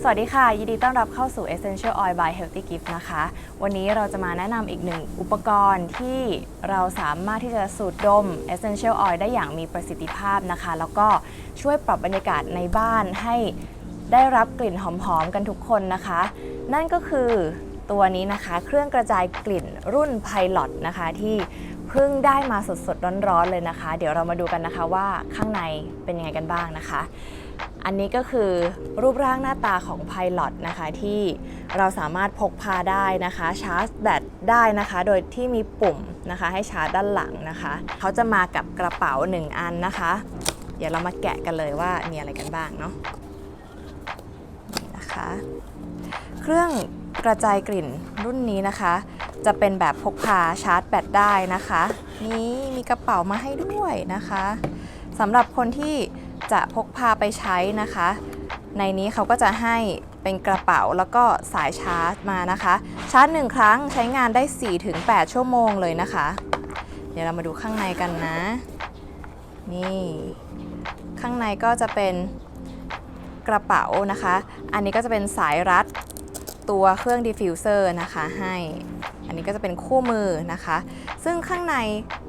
สวัสดีค่ะ ยินดีต้อนรับเข้าสู่ Essential Oil by Healthy Gift นะคะ วันนี้เราจะมาแนะนำอีกหนึ่งอุปกรณ์ที่เราสามารถที่จะสูดดม Essential Oil ได้อย่างมีประสิทธิภาพนะคะ แล้วก็ช่วยปรับบรรยากาศในบ้านให้ได้รับกลิ่นหอมๆกันทุกคนนะคะ นั่นก็คือตัวนี้นะคะ เครื่องกระจายกลิ่นรุ่น Pilot นะคะที่เพิ่งได้มาสดๆร้อนๆเลยนะคะ เดี๋ยวเรามาดูกันนะคะว่าข้างในเป็นยังไงกันบ้างนะคะ อันนี้ก็คือรูปร่างหน้าตาของ Pilot นะคะที่เราสามารถพกพาได้นะคะชาร์จแบตได้นะคะ โดยที่มีปุ่มนะคะ ให้ชาร์จด้านหลังนะคะเขาจะมากับกระเป๋า 1 อันนะคะ เดี๋ยวเรามาแกะกันเลยว่ามีอะไรกันบ้างเนาะนี่นะคะ เครื่องกระจายกลิ่นรุ่นนี้นะคะ จะเป็นแบบพกพาชาร์จแบตได้นะคะ นี่มีกระเป๋ามาให้ด้วยนะคะสำหรับคนที่ จะพกพาไปใช้นะคะ ในนี้เขาก็จะให้เป็นกระเป๋าแล้วก็สายชาร์จมานะคะ ชาร์จหนึ่งครั้งใช้งานได้ 4-8 ชั่วโมงเลยนะคะ เดี๋ยวเรามาดูข้างในกันนะ นี่ ข้างในก็จะเป็นกระเป๋านะคะ อันนี้ก็จะเป็นสายรัด ตัวเครื่องดิฟฟิวเซอร์นะคะให้ อันนี้ก็จะเป็นคู่มือนะคะ ซึ่งข้างใน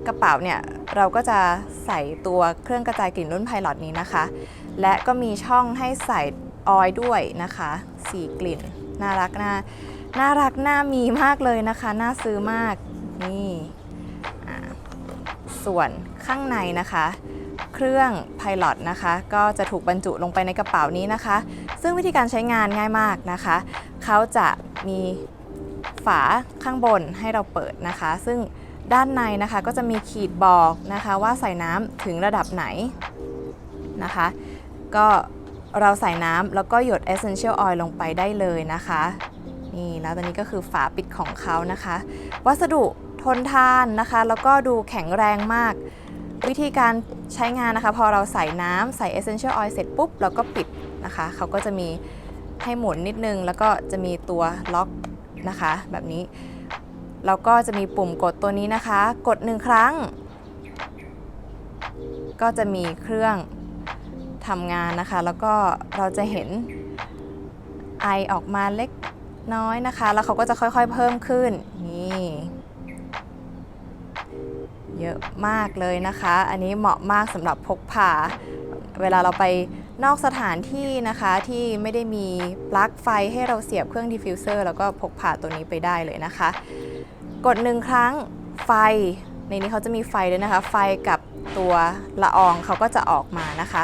กระเป๋าเนี่ยเราก็จะใส่ตัวเครื่องกระจายกลิ่นรุ่นไพลอตนี้นะคะ และก็มีช่องให้ใส่ออยล์ด้วยนะคะสีกลิ่น น่ารักน่าน่ารักน่ามีมากเลยนะคะ น่าซื้อมากนี่ส่วนข้างในนะคะ เครื่อง Pilot นะคะ ก็จะถูกบรรจุลงไปในกระเป๋านี้นะคะ ซึ่งวิธีการใช้งานง่ายมากนะคะ เขาจะมีฝาข้างบนให้เราเปิดนะคะ ซึ่งด้านในนะคะก็จะมีขีดบอกนะคะว่าใส่น้ำถึงระดับไหนนะคะ ก็เราใส่น้ำแล้วก็หยด Essential Oil ลงไปได้เลยนะคะนี่แล้วตอนนี้ก็คือฝาปิดของเขานะคะ วัสดุทนทานนะคะ แล้วก็ดูแข็งแรงมาก วิธีการใช้งานนะคะ พอเราใส่น้ำใส่ Essential Oil เสร็จปุ๊บเราก็ปิดนะคะเขาก็จะมี ให้หมุนนิดนึง แล้วก็จะมีตัวล็อกนะคะ แบบนี้ แล้วก็จะมีปุ่มกดตัวนี้นะคะ กดหนึ่งครั้ง ก็จะมีเครื่องทำงานนะคะ แล้วก็เราจะเห็นไอออกมาเล็กน้อยนะคะ แล้วเขาก็จะค่อยๆเพิ่มขึ้น นี่ เยอะมากเลยนะคะ อันนี้เหมาะมากสำหรับพกพา เวลาเราไป นอกสถานที่นะคะที่ไม่ได้มีปลั๊กไฟให้เราเสียบเครื่องดิฟฟิวเซอร์แล้วก็พกพาตัวนี้ไปได้เลยนะคะ กดหนึ่งครั้งไฟ ในนี้เขาจะมีไฟด้วยนะคะ ไฟกับตัวละอองเขาก็จะออกมานะคะ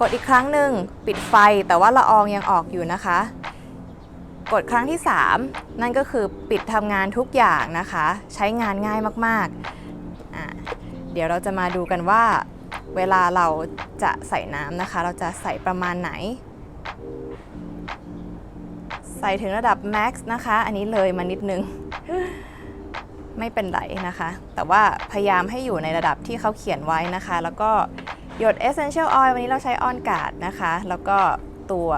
กดอีกครั้งหนึ่งปิดไฟแต่ว่าละอองยังออกอยู่นะคะ กดครั้งที่ 3 นั่นก็คือปิดทำงานทุกอย่างนะคะ ใช้งานง่ายมากๆ เดี๋ยวเราจะมาดูกันว่า เวลาเราจะใส่น้ำนะคะ เราจะใส่ประมาณไหน ใส่ถึงระดับ max นะคะ อันนี้เลยมานิดนึง ไม่เป็นไรนะคะ แต่ว่าพยายามให้อยู่ในระดับที่เขาเขียนไว้นะคะ แล้วก็หยด essential oil วันนี้เราใช้ออนกาดนะคะ แล้วก็ตัว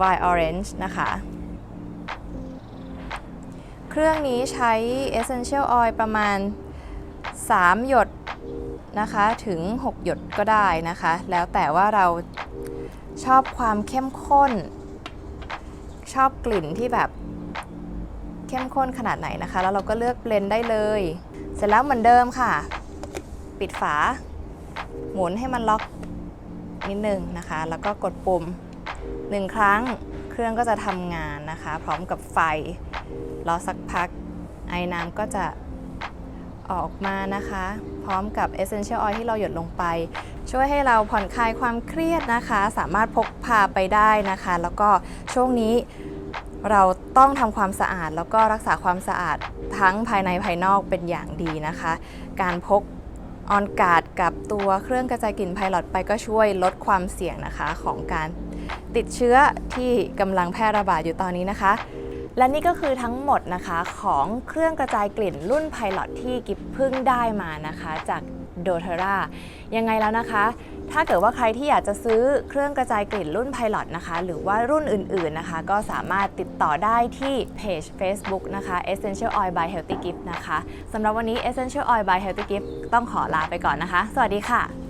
Vine Orange นะคะ เครื่องนี้ใช้ essential oil ประมาณ 3 หยด นะคะถึง 6 หยดก็ได้นะคะ แล้วแต่ว่าเราชอบความเข้มข้น ชอบกลิ่นที่แบบเข้มข้นขนาดไหนนะคะ แล้วเราก็เลือกเบลนได้เลย เสร็จแล้วเหมือนเดิมค่ะ ปิดฝา หมุนให้มันล็อกนิดนึงนะคะ แล้วก็กดปุ่มหนึ่งครั้งเครื่องก็จะทำงานนะคะ พร้อมกับไฟรอสักพักไอ้น้ำก็จะ ออกมานะคะ พร้อมกับ Essential Oil ที่เราหยดลงไป ช่วยให้เราผ่อนคลายความเครียดนะคะ สามารถพกพาไปได้นะคะ แล้วก็ช่วงนี้เราต้องทำความสะอาดแล้วก็รักษาความสะอาดทั้งภายในภายนอกเป็นอย่างดีนะคะ การพกออนการ์ดกับตัวเครื่องกระจายกลิ่นไพลอตไปก็ช่วยลดความเสี่ยงนะคะของการติดเชื้อที่กำลังแพร่ระบาดอยู่ตอนนี้นะคะ และนี่ก็คือทั้งหมดนะคะของเครื่องกระจายกลิ่นรุ่นไพลอตที่กิฟเพิ่งได้มานะคะจากโดเทรายังไงแล้วนะคะ ถ้าเกิดว่าใครที่อยากจะซื้อเครื่องกระจายกลิ่นรุ่นไพลอตนะคะ หรือว่ารุ่นอื่นๆนะคะ ก็สามารถติดต่อได้ที่เพจ Facebook นะคะ Essential Oil by Healthy Gift นะคะสำหรับวันนี้ Essential Oil by Healthy Gift ต้องขอลาไปก่อนนะคะ สวัสดีค่ะ